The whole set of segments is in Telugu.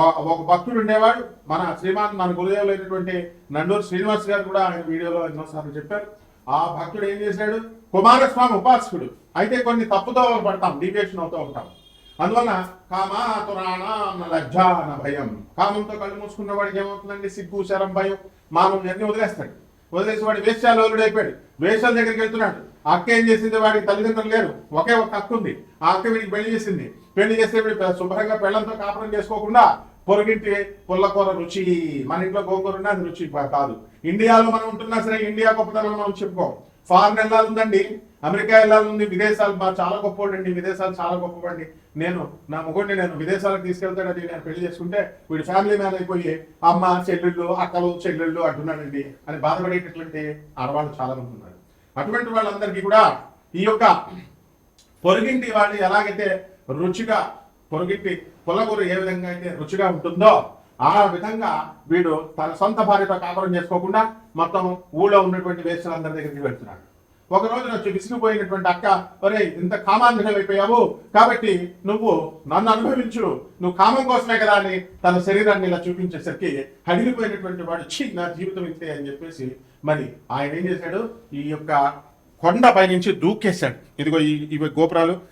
ఒక భక్తుడు ఉండేవాడు. మన శ్రీమాన్ మన గురుదేవులు అయినటువంటి నండూరు శ్రీనివాస్ గారు కూడా ఆయన వీడియోలో ఎన్నోసార్లు చెప్పారు. ఆ భక్తుడు ఏం చేశాడు? కుమారస్వామి ఉపాసకుడు. అయితే కొన్ని తప్పుతో పడతాం డీవియేషన్ అవుతూ ఉంటాం. అందువల్ల కామాతురాణ లజ్జ అన్న భయం. కామంతో కళ్ళు మూసుకున్న వాడికి ఏమవుతుందండి? సిగ్గు శరం భయం మామూలు అన్ని వదిలేస్తాడు. వదిలేసి వాడు వేశ్యాలోలుడు అయిపోయాడు వేషాల దగ్గరికి వెళ్తున్నాడు. అక్క ఏం చేసింది? వాడికి తల్లిదండ్రులు లేరు. ఒకే ఒక అక్క ఉంది. ఆ అక్క వీడికి పెళ్ళి చేసింది. పెళ్ళి చేస్తే శుభ్రంగా పెళ్ళంతో కాపురం చేసుకోకుండా పొరుగింటి పుల్లకూర రుచి మన ఇంట్లో గోకూర ఉన్నా అది రుచి కాదు. ఇండియాలో మనం ఉంటున్నా సరే ఇండియా గొప్పతనం మనం చెప్పుకోం. ఫారెన్ వెళ్ళాలి అమెరికా వెళ్ళాలి విదేశాలు మా చాలా గొప్పవాడండి విదేశాలు చాలా గొప్పవాడి నేను నా మొగుడిని నేను విదేశాలకు తీసుకెళ్తాడని నేను పెళ్ళి చేసుకుంటే వీడి ఫ్యామిలీ మ్యాన్ అయిపోయి అమ్మ చెల్లెళ్ళు అక్కలు చెల్లెళ్ళు అంటున్నాడండి అని బాధపడేటటువంటి ఆడవాళ్ళు చాలా మంది ఉన్నారు. అటువంటి వాళ్ళందరికీ కూడా ఈ యొక్క పొరుగింటి వాళ్ళు ఎలాగైతే రుచిగా పొరుగిట్టి పొలగూరు ఏ విధంగా అయితే రుచిగా ఉంటుందో ఆ విధంగా వీడు తన సొంత భార్యతో కాపురం చేసుకోకుండా మొత్తం ఊళ్ళో ఉన్నటువంటి వేస్తులందరి దగ్గరికి వెళ్తున్నాడు. ఒక రోజు వచ్చి విసిగిపోయినటువంటి అక్క ఒరే ఇంత కామాంధులు అయిపోయావు. కాబట్టి నువ్వు నన్ను అనుభవించు. నువ్వు కామం కోసమే కదా అని తన శరీరాన్ని ఇలా చూపించేసరికి హడిలిపోయినటువంటి వాడు చి నా జీవితం ఇంతే అని చెప్పేసి మరి ఆయన ఏం చేశాడు? ఈ యొక్క కొండ పైనుంచి దూకేశాడు. ఇదిగో ఈ ఇవి గోపురాలు.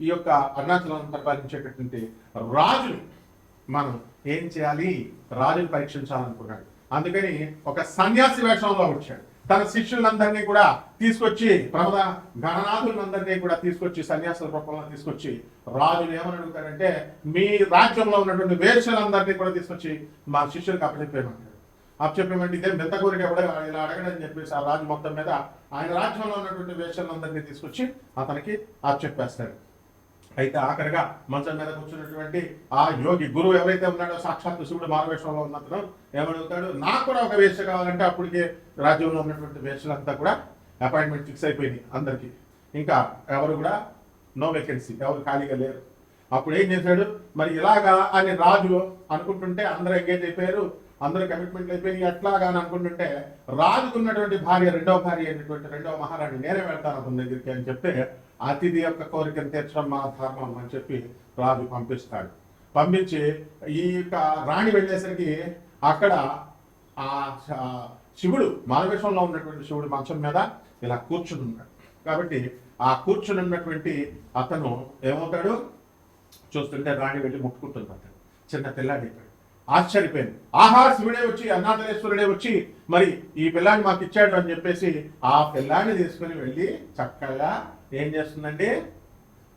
ఈ యొక్క అరుణాచలం పరిపాలించేటటువంటి రాజుని మనం ఏం చేయాలి? రాజుని పరీక్షించాలనుకున్నాడు. అందుకని ఒక సన్యాసి వేషంలో వచ్చాడు. తన శిష్యులందరినీ కూడా తీసుకొచ్చి ప్రమద గణనాథులందరినీ కూడా తీసుకొచ్చి సన్యాసుల రూపంలో తీసుకొచ్చి రాజులు ఏమని అడుగుతారంటే మీ రాజ్యంలో ఉన్నటువంటి వేషలందరినీ కూడా తీసుకొచ్చి మా శిష్యులకు అప్పచెప్పేయమంటారు. అప్పచెప్పేమంటే ఇదే మెత్త కోరిక కూడా ఇలా అడగడని చెప్పేసి ఆ రాజు మొత్తం మీద ఆయన రాజ్యంలో ఉన్నటువంటి వేషలందరినీ తీసుకొచ్చి అతనికి అప్పచెప్పేస్తాడు. అయితే ఆఖరిగా మంచం మీద కూర్చున్నటువంటి ఆ యోగి గురువు ఎవరైతే ఉన్నాడో సాక్షాత్ శివుడు మారవేషంలో ఉన్నతను ఏమడుగుతాడు? నాకు కూడా ఒక వేష కావాలంటే అప్పటికే రాజ్యంలో ఉన్నటువంటి వేషలంతా కూడా అపాయింట్మెంట్ ఫిక్స్ అయిపోయింది అందరికి. ఇంకా ఎవరు కూడా? నో వేకెన్సీ ఎవరు ఖాళీగా లేరు. అప్పుడు ఏం చేశాడు? మరి ఇలాగా అని రాజు అనుకుంటుంటే అందరూ ఎంగేజ్ అయిపోయారు. అందరూ కమిట్మెంట్ అయిపోయి ఎట్లాగా అని అనుకుంటుంటే రాజుకున్నటువంటి భార్య రెండవ భార్య అయినటువంటి రెండవ మహారాణి నేనే వెళ్తాను అతని దగ్గరికి అని చెప్తే అతిథి యొక్క కోరికను తీర్చడం మా ధర్మం అని చెప్పి రాజు పంపిస్తాడు. పంపించి ఈ యొక్క రాణి వెళ్ళేసరికి అక్కడ ఆ శివుడు మానవేశంలో ఉన్నటువంటి శివుడు మంచం మీద ఇలా కూర్చుని ఉన్నాడు. కాబట్టి ఆ కూర్చుని ఉన్నటువంటి అతను ఏమవుతాడు? చూస్తుంటే రాణి వెళ్ళి ముట్టుకుంటుంది అతను. చిన్న పిల్లాడి ఇక్కడ ఆశ్చర్యపోయింది. ఆహా శివుడే వచ్చి అన్నాథలేశ్వరుడే వచ్చి మరి ఈ పిల్లాన్ని మాకు ఇచ్చాడు అని చెప్పేసి ఆ పిల్లాన్ని తీసుకుని వెళ్ళి చక్కగా ఏం చేస్తుందండి?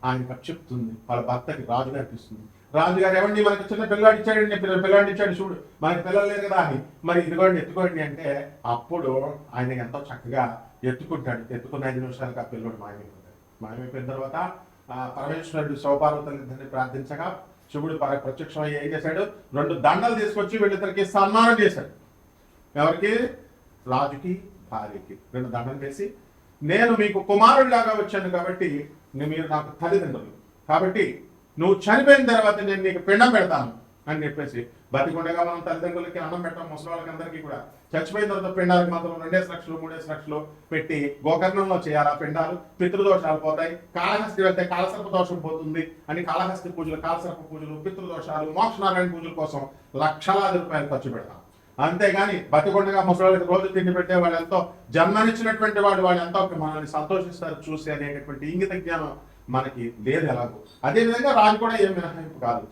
ఆయన చెప్తుంది. వాళ్ళ భర్తకి రాజుగారికి ఇస్తుంది రాజుగారు ఏమండి మనకి చిన్న పిల్లాడు ఇచ్చాడండి పిల్ల ఇచ్చాడు చూడు. మనకి పిల్లలు లేరు కదా అని. మరి ఇదిగోండి ఎత్తుకోండి అంటే అప్పుడు ఆయన ఎంతో చక్కగా ఎత్తుకుంటాడు. ఎత్తుకున్న ఐదు నిమిషాలకు ఆ పిల్లడు మాయమైపోతాడు. మాయమైపోయిన తర్వాత పరమేశ్వరుడు శివపార్వతులిద్దరిని ప్రార్థించగా శివుడు పర ప్రత్యక్షమై ఏం చేశాడు? రెండు దండలు తీసుకొచ్చి వీళ్ళిద్దరికి సన్మానం చేశాడు. ఎవరికి? రాజుకి భార్యకి. రెండు దండలు వేసి నేను మీకు కుమారుడిలాగా వచ్చాను కాబట్టి మీరు నాకు తల్లిదండ్రులు. కాబట్టి నువ్వు చనిపోయిన తర్వాత నేను నీకు పిండం పెడతాను అని చెప్పేసి బతికుండగా మనం తల్లిదండ్రులకి అన్నం పెట్టాం ముసలి వాళ్ళకి అందరికీ కూడా. చచ్చిపోయిన తర్వాత పిండాలకు మాత్రం రెండేసి లక్షలు మూడేసి లక్షలు పెట్టి గోకర్ణంలో చేయాలి ఆ పిండాలు. పితృదోషాలు పోతాయి. కాళహస్తి వెళ్తే కాలసర్ప దోషం పోతుంది అని కాళహస్తి పూజలు కాలసర్ప పూజలు పితృదోషాలు మోక్షనారాయణ పూజలు కోసం లక్షలాది రూపాయలు ఖర్చు పెడతాం. అంతేగాని బతికొండగా ముసలికి రోజు తిండి పెట్టే వాళ్ళు ఎంతో జన్మనిచ్చినటువంటి వాడు వాళ్ళు ఎంతో మనల్ని సంతోషిస్తారు చూసి అనేటటువంటి ఇంగిత జ్ఞానం మనకి లేదు ఎలాగో. అదేవిధంగా రాజు కూడా ఏం మినహాయింపు కాదు.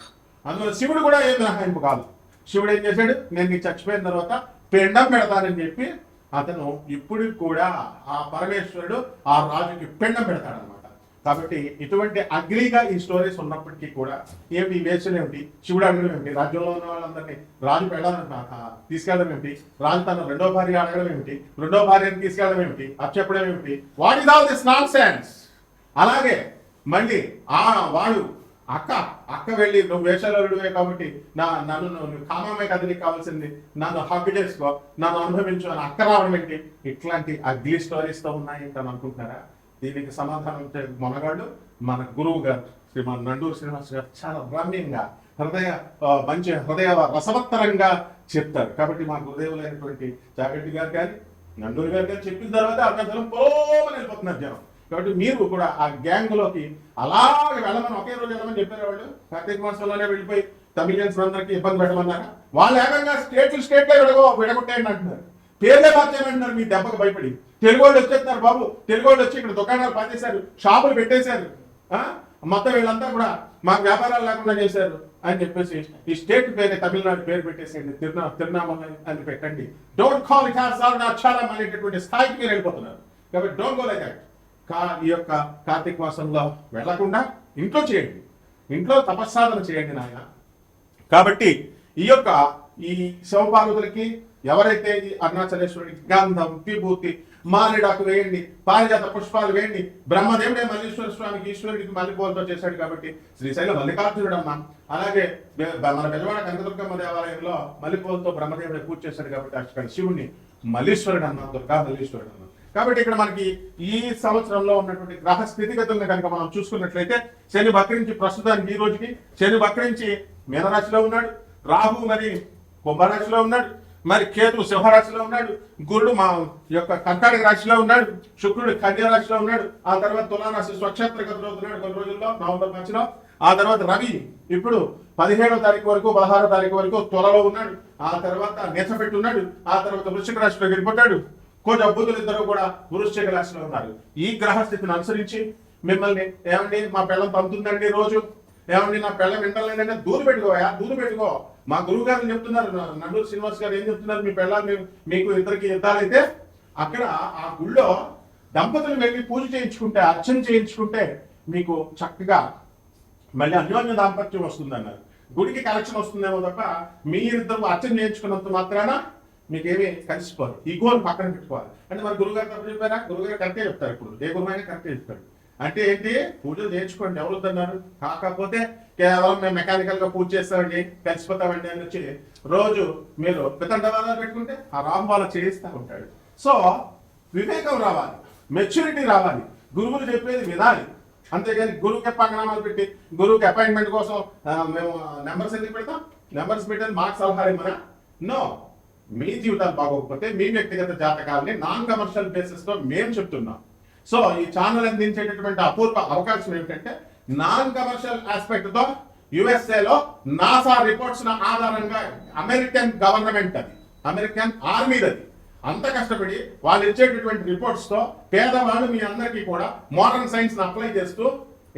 అందులో శివుడు కూడా ఏం మినహాయింపు కాదు. శివుడు ఏం చేశాడు? నేను నీకు చచ్చిపోయిన తర్వాత పిండం పెడతానని చెప్పి అతను ఇప్పుడు కూడా ఆ పరమేశ్వరుడు ఆ రాజుకి పిండం పెడతాడనమాట కాబట్టి ఇటువంటి అగ్లీగా ఈ స్టోరీస్ ఉన్నప్పటికీ కూడా ఏమిటి ఈ వేషలు ఏమిటి? శివుడు అడగడం ఏమిటి? రాజ్యంలో ఉన్న వాళ్ళందరినీ రాజు పెడాలని తీసుకెళ్ళడం ఏమిటి? రాజు తన రెండో భార్య అడగడం ఏమిటి? రెండో భార్యను తీసుకెళ్ళడం ఏమిటి? అది చెప్పడం ఏమిటి? What is all this not sense అలాగే మళ్ళీ ఆ వాడు అక్క అక్క వెళ్ళి నువ్వు వేషాలుడివే కాబట్టి నా నన్ను నువ్వు కామమే కదా కావాల్సింది నన్ను హక్కు చేసుకో నన్ను అనుభవించు అని అక్క రావడం ఏంటి? ఇట్లాంటి అగ్లీ స్టోరీస్తో ఉన్నాయి అని అనుకుంటున్నారా? దీనికి సమాధానం ఇచ్చే మొనగాడు మన గురువు గారు శ్రీమాన్ నండూరు శ్రీనివాస్ గారు చాలా రమ్యంగా హృదయ మంచి హృదయ రసవత్తరంగా చెప్తారు. కాబట్టి మా గురుదేవులైనటువంటి జాగడ్డి గారు కానీ నండూరు గారు కానీ చెప్పిన తర్వాత అరుణాచలం పోమని వెళ్ళిపోతున్నారు జనం. కాబట్టి మీరు కూడా ఆ గ్యాంగ్లోకి అలాగే వెళ్ళమని ఒకే రోజు వెళ్ళమని చెప్పారు వాళ్ళు. కార్తీక మాసంలోనే వెళ్ళిపోయి తమిళియన్స్ అందరికీ ఇబ్బంది పెట్టమన్నారా? వాళ్ళు ఏకంగా స్టేట్లు స్టేట్లో విడగో విడగొట్టేయండి అంటున్నారు. పేర్లే మార్చేయమంటున్నారు మీ దెబ్బకు భయపడి. తెలుగు వాళ్ళు వచ్చేస్తున్నారు బాబు. తెలుగు వాళ్ళు వచ్చి ఇక్కడ దుకాణాలు పనిచేశారు షాపులు పెట్టేశారు. ఆ? మొత్తం వీళ్ళంతా కూడా మాకు వ్యాపారాలు లేకుండా చేశారు అని చెప్పేసి ఈ స్టేట్ పేరు తమిళనాడు పేరు పెట్టేసేయండి. తిరునా తిరునామల అని పెట్టండి. డోంట్ కాల్ అక్షరం అనేటటువంటి స్థాయికి మీరు వెళ్ళిపోతున్నారు. కాబట్టి డోంట్ గో లైక్ కా ఈ యొక్క కార్తీక మాసంలో వెళ్ళకుండా ఇంట్లో చేయండి. ఇంట్లో తపస్సాధన చేయండి నాయన. కాబట్టి ఈ యొక్క ఈ శివపార్వతులకి ఎవరైతే ఈ అరుణాచలేశ్వరుడికి గంధం విభూతి మారేడాకు వేయండి పారిజాత పుష్పాలు వేయండి. బ్రహ్మదేవుడే మల్లీశ్వర స్వామికి ఈశ్వరుడికి మల్లెపూలతో చేశాడు కాబట్టి శ్రీశైల మల్లికార్జునుడు అమ్మ అలాగే మన పెద్దవాడ కనకదుర్గమ్మ దేవాలయంలో మల్లెపూలతో బ్రహ్మదేవుడే పూజ చేశాడు కాబట్టి అక్కడ శివుణ్ణి మల్లీశ్వరుడు అన్నాం దుర్గా మల్లీశ్వరుడు అన్నాం కాబట్టి ఇక్కడ మనకి ఈ సంవత్సరంలో ఉన్నటువంటి గ్రహ స్థితిగతులను కనుక మనం చూసుకున్నట్లయితే శని వక్రించి ప్రస్తుతానికి ఈ రోజుకి శని వక్రించి మీనరాశిలో ఉన్నాడు. రాహు మరి కుంభరాశిలో ఉన్నాడు. మరి కేతు సింహరాశిలో ఉన్నాడు గురుడు మా యొక్క కర్కాటక రాశిలో ఉన్నాడు శుక్రుడు కన్యా రాశిలో ఉన్నాడు ఆ తర్వాత తులారాశి స్వక్షేత్ర గతిలో ఉన్నాడు కొన్ని రోజుల్లో నవంబర్ మధ్యలో ఆ తర్వాత రవి ఇప్పుడు పదిహేడో తారీఖు వరకు పదహారో తారీఖు వరకు త్వరలో ఉన్నాడు. ఆ తర్వాత నెచ్చపెట్టి ఉన్నాడు ఆ తర్వాత వృశ్చిక రాశిలో వెళ్ళిపోతాడు. కొంచెం బుద్ధులు ఇద్దరు కూడా వృశ్చిక రాశిలో ఉన్నారు. ఈ గ్రహ స్థితిని అనుసరించి మిమ్మల్ని ఏమండి మా పిల్లలు పంపుతుందండి రోజు? ఏమండి నా పిల్లం వింటలేదంటే దూరు పెట్టుకోయా దూరు పెట్టుకో. మా గురువు గారు చెప్తున్నారు నండూరు శ్రీనివాస్ గారు ఏం చెప్తున్నారు మీ పిల్ల మీకు ఇద్దరికి యుద్ధాలైతే అక్కడ ఆ గుళ్ళో దంపతులు వెళ్ళి పూజ చేయించుకుంటే అర్చన చేయించుకుంటే మీకు చక్కగా మళ్ళీ అన్యోన్య దాంపత్యం వస్తుంది అన్నారు గుడికి కలెక్షన్ వస్తుందేమో తప్ప మీ ఇద్దరు అర్చన చేయించుకున్నంత మాత్రాన మీకేమీ కలిసిపోరు. ఈ గోల్ పక్కన పెట్టుకోవాలి. అంటే మరి గురుగారు తప్పు చెప్పారా? గురుగారు కరెక్టే చెప్తారు ఇప్పుడు. ఏ అయినా కరెక్టే చెప్తారు అంటే ఏంటి? పూజలు నేర్చుకోండి ఎవరు వద్దన్నారు కాకపోతే కేవలం మేము మెకానికల్గా పూజ చేస్తామండి కలిసిపోతామండి అని వచ్చి రోజు మీరు పితండవాదాలు పెట్టుకుంటే ఆ రాహు వాళ్ళ చేయిస్తూ ఉంటాడు. సో వివేకం రావాలి మెచ్యూరిటీ రావాలి గురువులు చెప్పేది వినాలి. అంతేగాని గురువుకి పంగనామాలు పెట్టి గురువుకి అపాయింట్మెంట్ కోసం మేము నెంబర్స్ ఎందుకు పెడతాం? నెంబర్స్ పెట్టేది మాకు సలహా ఇవ్వనా నో మీ జీవితాలు బాగోకపోతే మీ వ్యక్తిగత జాతకాలని నాన్ కమర్షియల్ బేసిస్లో మేము చెప్తున్నాం. సో ఈ ఛానల్ అందించేటటువంటి అపూర్వ అవకాశం ఏమిటంటే నాన్ కమర్షియల్ ఆస్పెక్ట్తో తో యుఎస్ఏ లో నాసా రిపోర్ట్స్ ఆధారంగా అమెరికన్ గవర్నమెంట్ అది. అమెరికన్ ఆర్మీ అది. అంత కష్టపడి వాళ్ళు ఇచ్చేటటువంటి రిపోర్ట్స్తో పేదవాళ్ళు మీ అందరికీ కూడా మోడర్న్ సైన్స్ని అప్లై చేస్తూ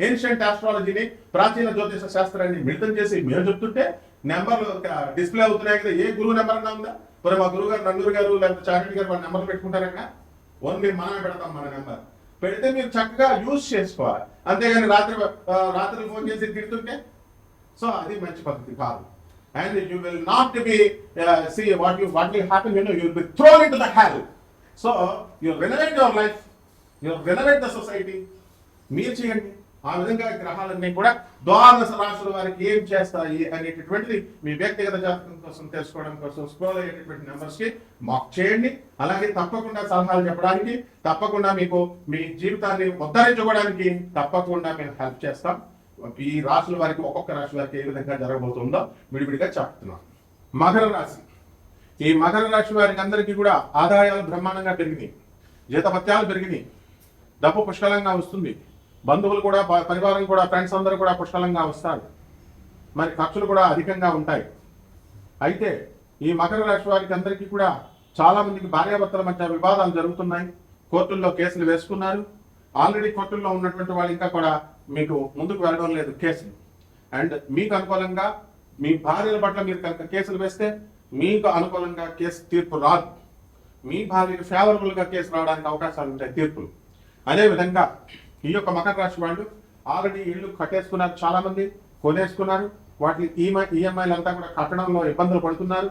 ఏన్షియంట్ ఆస్ట్రాలజీని ప్రాచీన జ్యోతిష శాస్త్రాన్ని మిళితం చేసి మేము చెప్తుంటే నెంబర్లు డిస్ప్లే అవుతున్నాయి కదా. ఏ గురువు నెంబర్ అన్నా ఉందా? మరి మా గురువు గారు నందూరు గారు లేకపోతే చాగంటి గారు వాళ్ళ నెంబర్ పెట్టుకుంటారన్నా ఓన్లీ మనమే పెడతాం మన నెంబర్. పెడితే మీరు చక్కగా యూజ్ చేసుకోవాలి. అంతేగాని రాత్రి రాత్రి ఫోన్ చేసి తిడుతుంటే? సో అది మంచి పద్ధతి కాదు. And you will not be see what you what will happen you know you will be thrown in to the hell so you renovate your life you renovate the society మీరు చేయండి. ఆ విధంగా గ్రహాలన్నీ కూడా ద్వాదశ రాశుల వారికి ఏం చేస్తాయి అనేటటువంటిది మీ వ్యక్తిగత జాతకం కోసం తెలుసుకోవడం కోసం స్క్రోల్ అయ్యేటటువంటి నెంబర్స్కి మాక్ చేయండి. అలాగే తప్పకుండా సలహాలు చెప్పడానికి తప్పకుండా మీకు మీ జీవితాన్ని ఉద్ధరించుకోవడానికి తప్పకుండా మేము హెల్ప్ చేస్తాం. ఈ రాశుల వారికి ఒక్కొక్క రాశి వారికి ఏ విధంగా జరగబోతుందో విడివిడిగా చెప్తున్నాం. మకర రాశి. ఈ మకర రాశి వారికి అందరికీ కూడా ఆదాయాలు బ్రహ్మాండంగా పెరిగినాయి. జీతపత్యాలు పెరిగినాయి. డబ్బు పుష్కలంగా వస్తుంది. బంధువులు కూడా పరివారం కూడా ఫ్రెండ్స్ అందరూ కూడా పుష్కలంగా వస్తారు. మరి ఖర్చులు కూడా అధికంగా ఉంటాయి. అయితే ఈ మకర రాశి వారికి అందరికీ కూడా చాలా మందికి భార్యాభర్తల మధ్య వివాదాలు జరుగుతున్నాయి. కోర్టుల్లో కేసులు వేసుకున్నారు. ఆల్రెడీ కోర్టుల్లో ఉన్నటువంటి వాళ్ళు ఇంకా కూడా మీకు ముందుకు వెళ్ళడం లేదు కేసులు. అండ్ మీకు అనుకూలంగా మీ భార్యల పట్ల మీరు కనుక కేసులు వేస్తే మీకు అనుకూలంగా కేసు తీర్పు రాదు. మీ భార్యకు ఫేవరబుల్గా కేసు రావడానికి అవకాశాలు ఉంటాయి తీర్పులు. అదే విధంగా ఈ యొక్క మకర రాశి వాళ్ళు ఆల్రెడీ ఇళ్ళు కట్టేసుకున్నారు చాలా మంది కొనేసుకున్నారు. వాటి ఈఎంఐ ఈఎంఐలు అంతా కూడా కట్టడంలో ఇబ్బందులు పడుతున్నారు.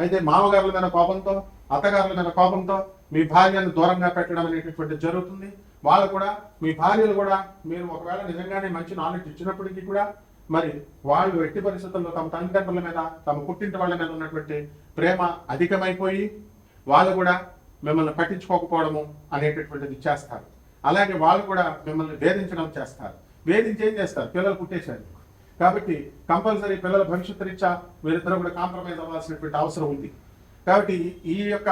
అయితే మామగారుల మీద కోపంతో అత్తగారుల మీద కోపంతో మీ భార్యను దూరంగా పెట్టడం అనేటటువంటి జరుగుతుంది. వాళ్ళు కూడా మీ భార్యలు కూడా మీరు ఒకవేళ నిజంగానే మంచి నాలెడ్జ్ ఇచ్చినప్పటికీ కూడా మరి వాళ్ళు ఎట్టి పరిస్థితుల్లో తమ తల్లిదండ్రుల మీద తమ పుట్టింటి వాళ్ళ మీద ఉన్నటువంటి ప్రేమ అధికమైపోయి వాళ్ళు కూడా మిమ్మల్ని పట్టించుకోకపోవడము అనేటటువంటిది చేస్తారు. అలాగే వాళ్ళు కూడా మిమ్మల్ని వేధించడం చేస్తారు. వేధించి ఏం చేస్తారు? పిల్లలు పుట్టేశారు. కాబట్టి కంపల్సరీ పిల్లల భవిష్యత్తు రీత్యా వీరిద్దరూ కూడా కాంప్రమైజ్ అవ్వాల్సినటువంటి అవసరం ఉంది. కాబట్టి ఈ యొక్క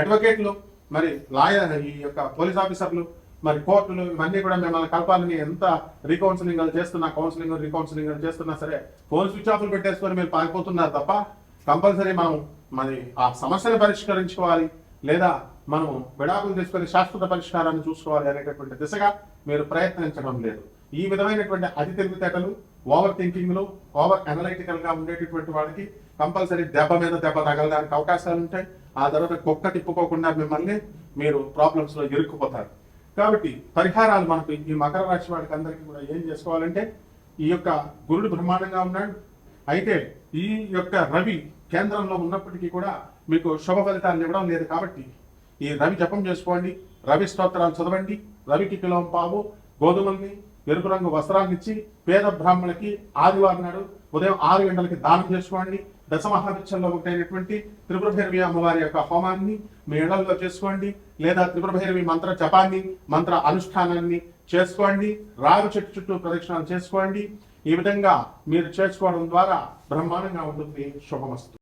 అడ్వకేట్లు మరి లాయర్ ఈ యొక్క పోలీస్ ఆఫీసర్లు మరి కోర్టులు ఇవన్నీ కూడా మిమ్మల్ని కలపాలని ఎంత రీకౌన్సిలింగ్ చేస్తున్నా కౌన్సిలింగ్ రీకౌన్సిలింగ్ చేస్తున్నా సరే ఫోన్ స్విచ్ ఆఫ్లు పెట్టేసుకొని మీరు పారిపోతున్నారు తప్ప కంపల్సరీ మనం మరి ఆ సమస్యను పరిష్కరించుకోవాలి లేదా మనం విడాకులు తీసుకొని శాశ్వత పరిష్కారాన్ని చూసుకోవాలి అనేటటువంటి దిశగా మీరు ప్రయత్నించడం లేదు. ఈ విధమైనటువంటి అతి తెలివితేటలు ఓవర్ థింకింగ్లు ఓవర్ అనలైటికల్గా ఉండేటటువంటి వాళ్ళకి కంపల్సరీ దెబ్బ మీద దెబ్బ తగలడానికి అవకాశాలు ఉంటాయి. ఆ తర్వాత కుక్క తిప్పుకోకుండా మిమ్మల్ని మీరు ప్రాబ్లమ్స్లో ఇరుక్కుపోతారు. కాబట్టి పరిహారాలు మనకు ఈ మకర రాశి వాడికి అందరికీ కూడా ఏం చేసుకోవాలంటే ఈ యొక్క గురుడు బ్రహ్మాండంగా ఉన్నాడు. అయితే ఈ యొక్క రవి కేంద్రంలో ఉన్నప్పటికీ కూడా మీకు శుభ ఫలితాలు ఇవ్వడం లేదు కాబట్టి ఈ రవి జపం చేసుకోండి. రవి స్తోత్రాలు చదవండి. రవికి కిలోం పావు గోధుమల్ని ఎరుపు రంగు వస్త్రాన్ని ఇచ్చి పేద బ్రాహ్మణులకి ఆదివారం నాడు ఉదయం ఆరు గంటలకి దానం చేసుకోండి. దశమహాభిక్షల్లో ఒకటైనటువంటి త్రిపుర భైరవి అమ్మవారి యొక్క హోమాన్ని మీ ఇళ్ళలో చేసుకోండి. లేదా త్రిపుర భైరవి మంత్ర జపాన్ని మంత్ర అనుష్ఠానాన్ని చేసుకోండి. రావి చెట్టు చుట్టూ ప్రదక్షిణాలు చేసుకోండి. ఈ విధంగా మీరు చేసుకోవడం ద్వారా బ్రహ్మాండంగా ఉంటుంది శుభమస్తు.